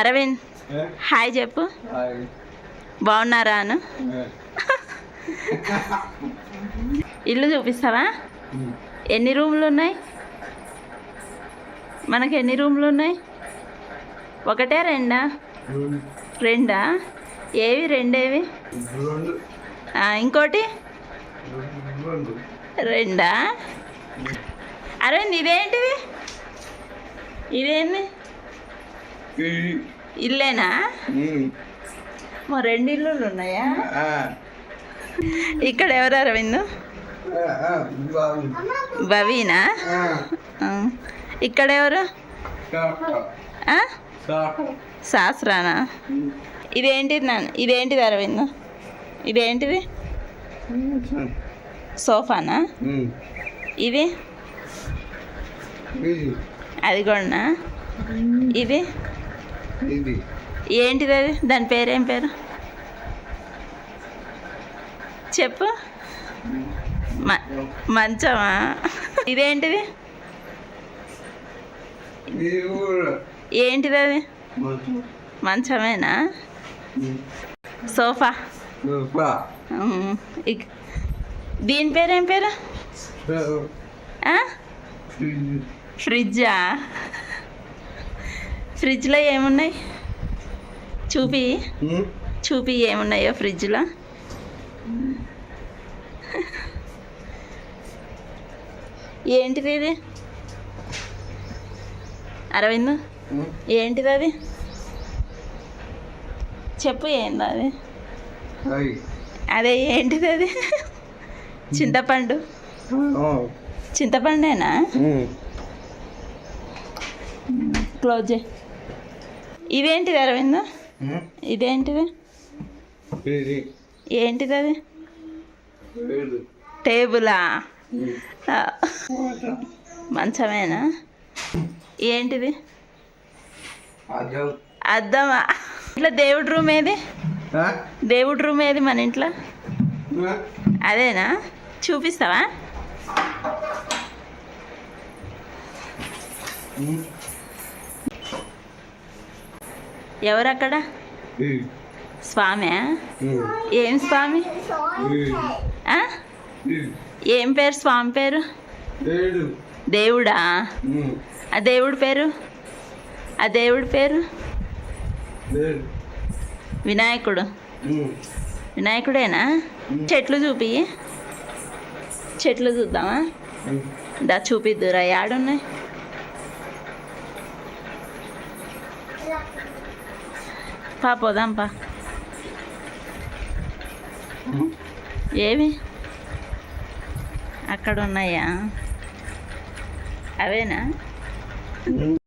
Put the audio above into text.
Arvind hi చెప్పు. బాగున్నారా అను? ఇల్లు చూపిస్తావా? ఎన్ని రూమ్లు ఉన్నాయి? మనకి ఎన్ని రూమ్లు ఉన్నాయి? ఒకటే రెండా? రెండా. ఏవి రెండేవి? ఇంకోటి? రెండా. అరవింద్ ఇదేంటిది ఇదేంది? ఇల్లేనా? మా రెండు ఇల్లులు ఉన్నాయా? ఇక్కడ ఎవరు అరవింద్? భవీనా ఆ. ఇక్కడ ఎవరు? ఆ? శాస్త్రానా? ఇదేంటిది నాన్న? ఇదేంటిది అరవింద్? ఇదేంటిది? సోఫానా? ఇది? అది కూడానా ఇది? ఇది ఏంటిది అది? దాని పేరేం పేరు? చెప్పు. మంచమా? ఇదేంటిది? ఏంటిది అది? మంచమేనా? సోఫా. దీని పేరేం పేరు? ఫ్రిడ్జా? ఫ్రిడ్జ్లో ఏమున్నాయి? చూపి. చూపి ఏమున్నాయో ఫ్రిడ్జ్లో. ఏంటిది ఇది? అరవింద్ ఏంటిది అది? చెప్పు ఏంది అది? అదే ఏంటిది అది? చింతపండు. చింతపండేనా? క్లోజ్ చేయి. ఇదేంటిది అరవింద్? ఇదేంటిది? ఇది. ఏంటిది అది? టేబులా? మంచమేనా? ఏంటిది? అర్థం. అద్దమా ఇట్లా దేవుడి రూమ్ ఏది? దేవుడి రూమ్ ఏది మన ఇంట్లో? అదేనా? చూపిస్తావా? ఎవరక్కడ? స్వామి? ఏం. స్వామి? ఏం. పేరు స్వామి పేరు? దేవుడా. ఆ దేవుడి పేరు? ఆ దేవుడి పేరు? వినాయకుడు. వినాయకుడేనా? చెట్లు చూపి. చెట్లు చూద్దామా? దా చూపిద్దురా యాడున్నాయి? పా పోదాం పా ఏవి? అక్కడ ఉన్నాయా అవేనా?